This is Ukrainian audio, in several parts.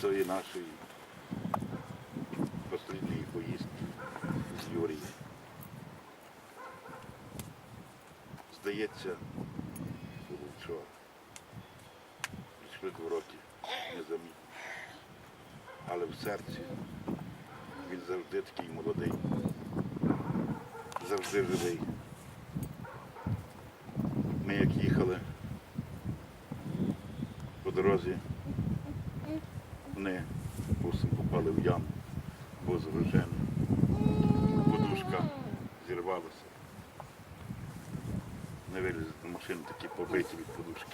цієї нашої останньої поїздки з Юрієм. Здається, було вчора. Прийшли два роки незамітно. Але в серці він завжди такий молодий, завжди живий. Ми як їхали по дорозі, вони бусом попали в яму, був заражений. Подушка зірвалася. Не вилізли на машину, такі побиті від подушки.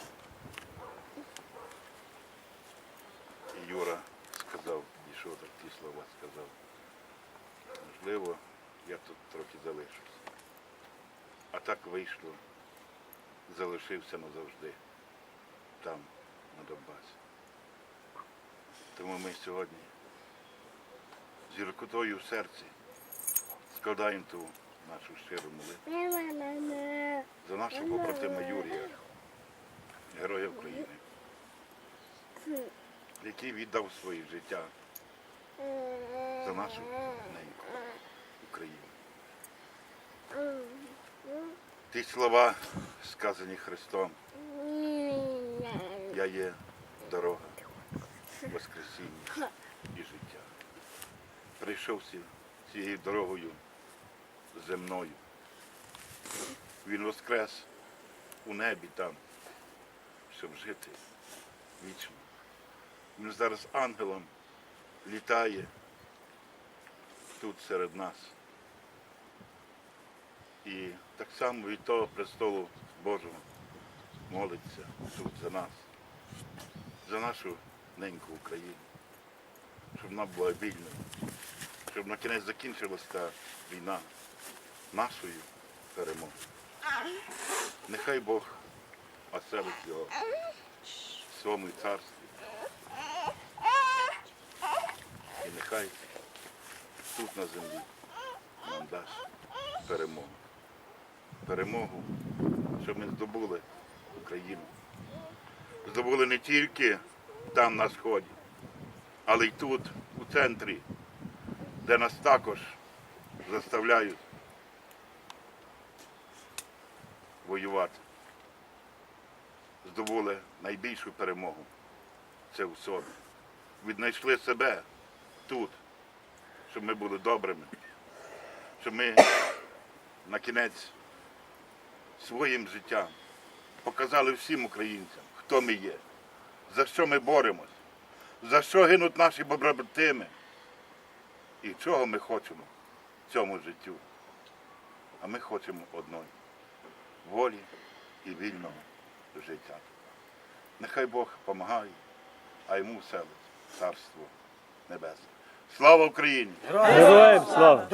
І Юра сказав, пішов такі слова сказав. Можливо, я тут трохи залишусь. А так вийшло, залишився назавжди там, на Донбасі. Тому ми сьогодні з гіркотою в серці складаємо ту нашу щиру молитву за нашого побратима Юрія, героя України, який віддав своє життя за нашу неньку Україну. Ті слова, сказані Христом, я є дорога, Воскресіння і життя. Прийшов цією дорогою земною. Він воскрес у небі там, щоб жити вічно. Він зараз ангелом літає тут серед нас. І так само від того престолу Божого молиться тут за нас, за нашу неньку Україну, щоб вона була вільною, щоб на кінець закінчилася та війна нашою перемогою. Нехай Бог оселить його в своєму царстві. І нехай тут на землі нам дасть перемогу. Перемогу, щоб ми здобули Україну. Здобули не тільки там на сході, але й тут, у центрі, де нас також заставляють воювати. Здобули найбільшу перемогу. Це у собі. Віднайшли себе тут, щоб ми були добрими, щоб ми на кінець своїм життям показали всім українцям, хто ми є, за що ми боремось, за що гинуть наші побратими і чого ми хочемо в цьому життю. А ми хочемо одної волі і вільного життя. Нехай Бог допомагає, а йому вселить царство небесне. Слава Україні! Героям слава!